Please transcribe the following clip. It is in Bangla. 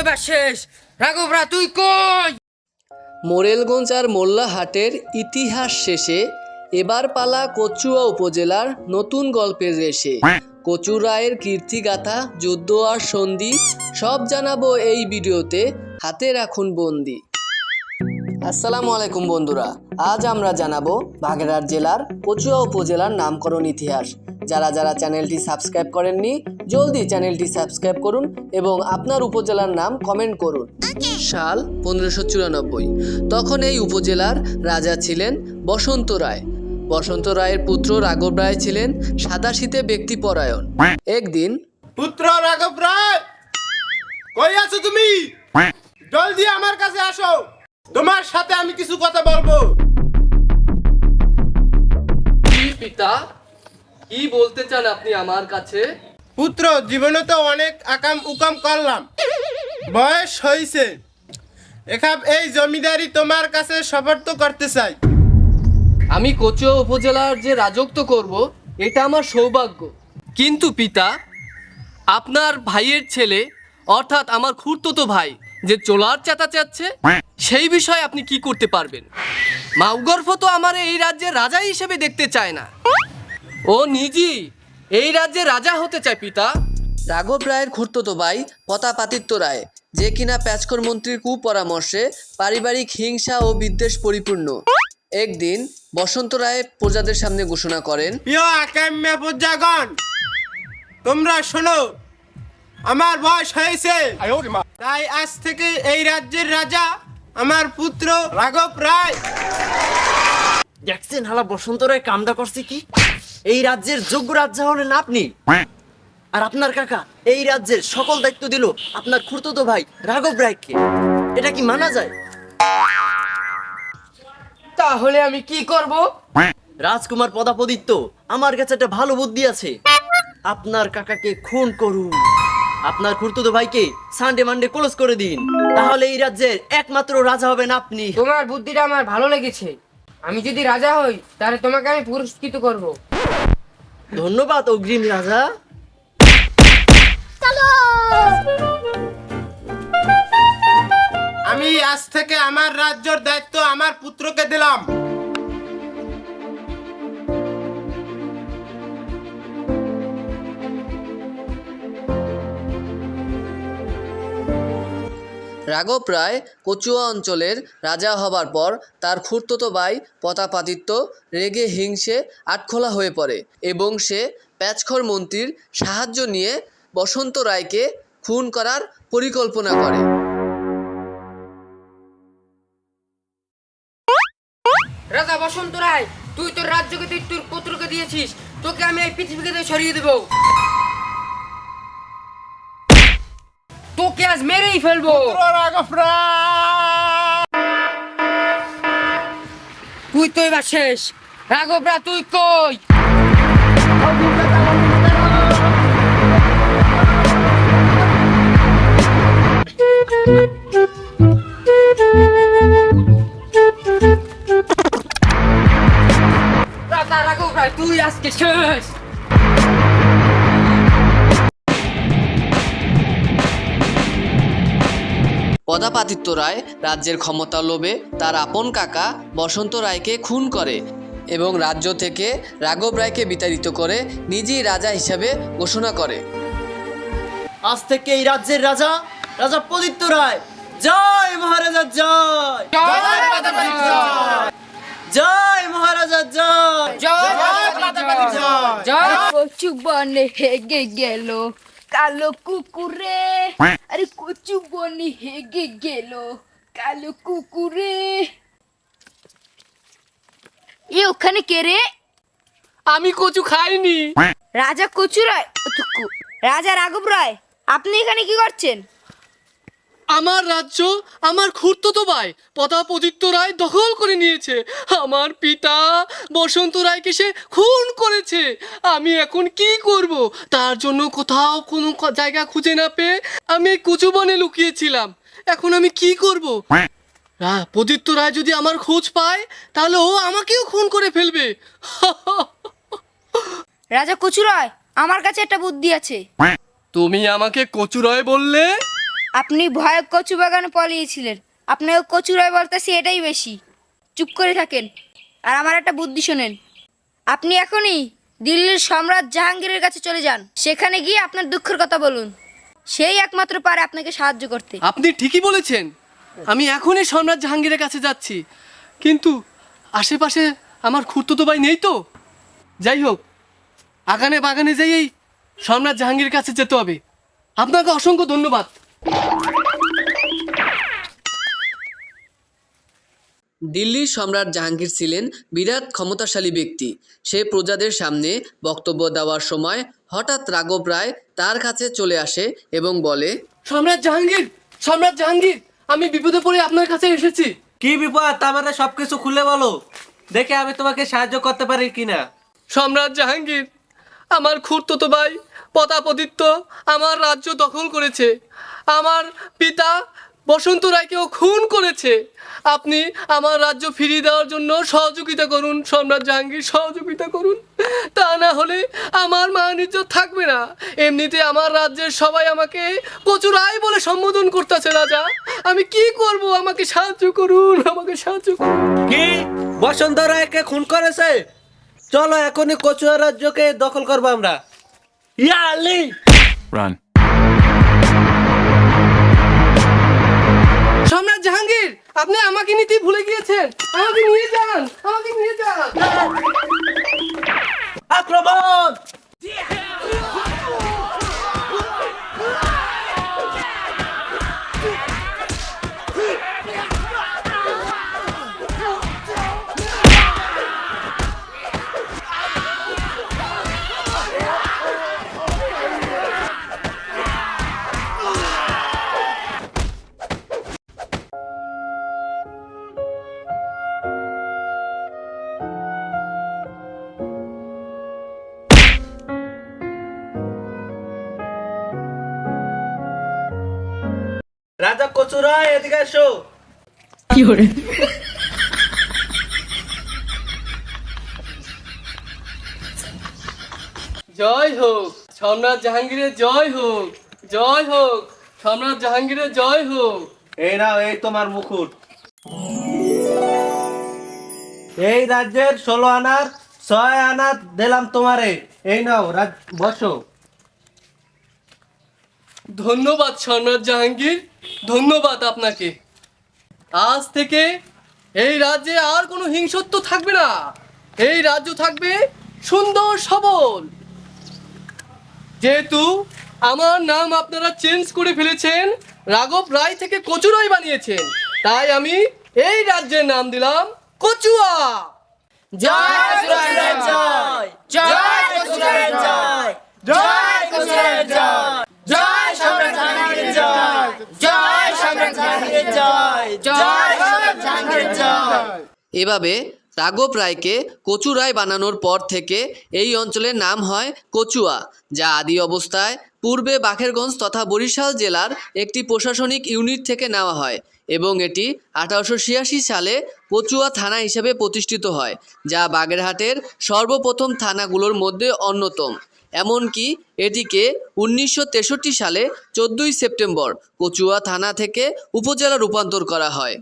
এবার শেষ। রাঘবরা, তুই কই? মোরেলগঞ্জ আর মোল্লাহাটের ইতিহাস শেষে এবার পালা কচুয়া উপজেলার নতুন গল্পের রেশে। কচু রায়ের কীর্তিগাথা, যুদ্ধ আর সন্ধি সব জানাব এই ভিডিওতে। হাতে রাখুন বন্দি। আসসালামু আলাইকুম বন্ধুরা আজ আমরা জানাব বাগেরহাট জেলার কচুয়া উপজেলার নামকরণ ইতিহাস। যারা যারা চ্যানেলটি সাবস্ক্রাইব করেননি জলদি চ্যানেলটি সাবস্ক্রাইব করুন এবং আপনার উপজেলার নাম কমেন্ট করুন। সাল পনেরোশো চুরানব্বই তখন এই উপজেলার রাজা ছিলেন বসন্ত রায়। বসন্ত রায়ের পুত্র রাঘব রায় ছিলেন সাদা সাদাশীতে ব্যক্তিপরায়ণ একদিন পুত্র রাঘব রায় কই আছো তুমি? জলদি আমার কাছে আসো। তোমার সাথে আমি কিছু কথা বলব। কি পিতা? কি বলতে চান আপনি আমার কাছে? পুত্র জীবনে তো অনেক আকাম উকাম করলাম। বয়স হয়েছে এখাব এই জমিদারি তোমার কাছে সফর্ত করতে চাই। আমি কচুয়া উপজেলার যে রাজত্ব করব এটা আমার সৌভাগ্য। কিন্তু পিতা আপনার ভাইয়ের ছেলে অর্থাৎ আমার খুড়তুতো ভাই যে চোলার চাতা চাচ্ছে, সেই বিষয়ে আপনি কি করতে পারবেন? মাউগর্ভ তো আমার এই রাজ্যের রাজা হিসেবে দেখতে চায় না। ও নিজেই এই রাজ্যে রাজা হতে চায় পিতা। রাঘব রায়ের খুড়তুতো ভাই পতাপাতিত্য রায়, যে কিনা প্যাচকর মন্ত্রীর কুপরামর্শে পারিবারিক হিংসা ও বিদ্বেষ পরিপূর্ণ। একদিন বসন্ত রায় প্রজাদের সামনে ঘোষণা করেন প্রিয় তোমরা শোনো আমার বয়স হয়েছে। তাই আজ থেকে এই রাজ্যের রাজা আমার পুত্র রাঘব রায়। দেখছেন হালা বসন্ত রায় কামটা করছে কি? এই রাজ্যের যোগ্য রাজা হলেন আপনি। আর আপনার কাকা এই রাজ্যের সকল দায়িত্ব দিল আপনার খুড়তুতো ভাই রাঘব রায়কে। এটা কি মানা যায়? তাহলে আমি কি করব? রাজকুমার পদাপদিত্য আমার কাছে একটা ভালো বুদ্ধি আছে। আপনার কাকাকে খুন করুন। আপনার খুড়তুতো ভাইকে সানডে মানডে ক্লোজ করে দিন। তাহলে এই রাজ্যের একমাত্র রাজা হবেন আপনি। তোমার বুদ্ধিটা আমার ভালো লেগেছে। আমি যদি রাজা হই তাহলে তোমাকে আমি পুরস্কৃত করব। ধন্যবাদ অগ্রিম রাজা। আমি আজ থেকে আমার রাজ্যের দায়িত্ব আমার পুত্রকে দিলাম। রাঘব রায় কচুয়া অঞ্চলের রাজা হবার পর তার খুড়তুতো ভাই পতাপাতিত্য রেগে হিংসে আটখোলা হয়ে পড়ে এবং সে প্যাচখর মন্ত্রীর সাহায্য নিয়ে বসন্ত রায়কে খুন করার পরিকল্পনা করে। রাজা বসন্ত রায়, তুই তোর রাজ্যকে তুই তোর পুত্রকে দিয়েছিস, তোকে আমি এই পৃথিবীকে সরিয়ে দেব। তোকে আজ মেরেই ফেলব। তুই তো এবার শেষ। রাঘবরা তুই কই? তুই আজকে শেষ। পদাপাতিত্য রায় রাজ্যের ক্ষমতা লোভে তার আপন কাকা বসন্ত রায়কে খুন করে এবং রাজ্য থেকে রাঘব রায়কে বিতাড়িত করে নিজেই রাজা হিসাবে ঘোষণা করে। আজ থেকে এই রাজ্যের রাজা রাজা পদিত্য রায়। জয় মহারাজা জয়। জয় মহারাজা জয় জয়। জয় জয় কচু বনে হেগে গেল। কালো কুকুরে। আরে কচু বনি হেগে গেল কালো কুকুরে। এ ওখানে কে রে? আমি কচু খাইনি। রাজা কচু রায় রাজা রাঘব রায় আপনি এখানে কি করছেন? আমার রাজ্য আমার খুড়তুতো ভাই পদাপদিত্য রায় দখল করে নিয়েছে। আমার পিতা বসন্ত রায়কে সে খুন করেছে। আমি এখন কি করব? তার জন্য কোথাও কোনো জায়গা খুঁজে না পেয়ে আমি কুচুবনে লুকিয়েছিলাম। এখন আমি কি করব? পদিত্য রায় যদি আমার খোঁজ পায় তাহলে ও আমাকেও খুন করে ফেলবে। রাজা কচু রায় আমার কাছে একটা বুদ্ধি আছে। তুমি আমাকে কচুরয় বললে? আপনি ভয়ে কচু বাগানে পলিয়েছিলেন। আপনাকে কচুরায় বলতেছি, এটাই বেশি। চুপ করে থাকেন। আর আমার একটা বুদ্ধি শোনেন। আপনি এখনই দিল্লির সম্রাট জাহাঙ্গীরের কাছে চলে যান। সেখানে গিয়ে আপনার দুঃখের কথা বলুন। সেই একমাত্র পারে আপনাকে সাহায্য করতে। আপনি ঠিকই বলেছেন। আমি এখনই সম্রাট জাহাঙ্গীরের কাছে যাচ্ছি। কিন্তু আশেপাশে আমার খুঁড়তুতো ভাই নেই তো। যাই হোক, আগানে বাগানে যেয়েই সম্রাট জাহাঙ্গীরের কাছে যেতে হবে। আপনাকে অসংখ্য ধন্যবাদ। দিল্লির সম্রাট জাহাঙ্গীর ছিলেন বিরাট ক্ষমতাশালী ব্যক্তি। সে প্রজাদের সামনে বক্তব্য দেওয়ার সময় হঠাৎ রাঘব রায় তার কাছে চলে আসে এবং বলে সম্রাট জাহাঙ্গীর! সম্রাট জাহাঙ্গীর! আমি বিপদে পড়ে আপনার কাছে এসেছি। কি বিপদ? তারপরে সবকিছু খুলে বলো। দেখে আমি তোমাকে সাহায্য করতে পারি কিনা? সম্রাট জাহাঙ্গীর আমার খুড়তো ভাই প্রতাপদিত্য আমার রাজ্য দখল করেছে। আমার পিতা বসন্ত রায়কেও খুন করেছে। আপনি আমার রাজ্য ফিরিয়ে দেওয়ার জন্য সহযোগিতা করুন, সম্রাট জাহাঙ্গীর, সহযোগিতা করুন। তা না হলে আমার মান ইজ্জত থাকবে না। এমনিতে আমার রাজ্যের সবাই আমাকে প্রচুর আয় বলে সম্বোধন করতেছে, রাজা। আমি কি করব? আমাকে সাহায্য করুন, আমাকে সাহায্য করুন। কি? বসন্ত রায়কে খুন করেছে? চলো এখনই কচুয়া রাজ্যকে দখল করব আমরা। ইয়া আলী Run. সম্রাট জাহাঙ্গীর আপনি আমাকে নিতে ভুলে গিয়েছেন আমাকে নিয়ে যান আমাকে নিয়ে যান রাজা কচুরা এদিকে এসো। জয় হোক সম্রাট জাহাঙ্গীরের জয় হোক জয় হোক সম্রাট জাহাঙ্গীরের জয় হোক। এই নাও এই তোমার মুকুট। এই রাজ্যের ষোলো আনার ছয় আনা দিলাম তোমারে। এই নাও রাজ বসো। ধন্যবাদ সম্রাট জাহাঙ্গীর। ধন্যবাদ আপনাকে। আজ থেকে এই রাজ্যে আর কোনো হিংসত্ব থাকবে না। এই রাজ্য থাকবে সুন্দর সবল। যেহেতু আমার নাম আপনারা চেঞ্জ করে ফেলেছেন, রাঘব রায় থেকে কচুরাই বানিয়েছেন, তাই আমি এই রাজ্যের নাম দিলাম কচুয়া। জয় জয়। জয় জয়। জয় জয়। জয়। জয় এভাবে রাঘব রায়কে কচু রায় বানানোর পর থেকে এই অঞ্চলের নাম হয় কচুয়া, যা আদি অবস্থায় পূর্বে বাখেরগঞ্জ তথা বরিশাল জেলার একটি প্রশাসনিক ইউনিট থেকে নেওয়া হয় এবং এটি আঠারোশো ছিয়াশি সালে কচুয়া থানা হিসেবে প্রতিষ্ঠিত হয়, যা বাগেরহাটের সর্বপ্রথম থানাগুলোর মধ্যে অন্যতম। এমনকি এটিকে উনিশশো তেষট্টি সালে চোদ্দোই সেপ্টেম্বর কচুয়া থানা থেকে উপজেলা রূপান্তর করা হয়।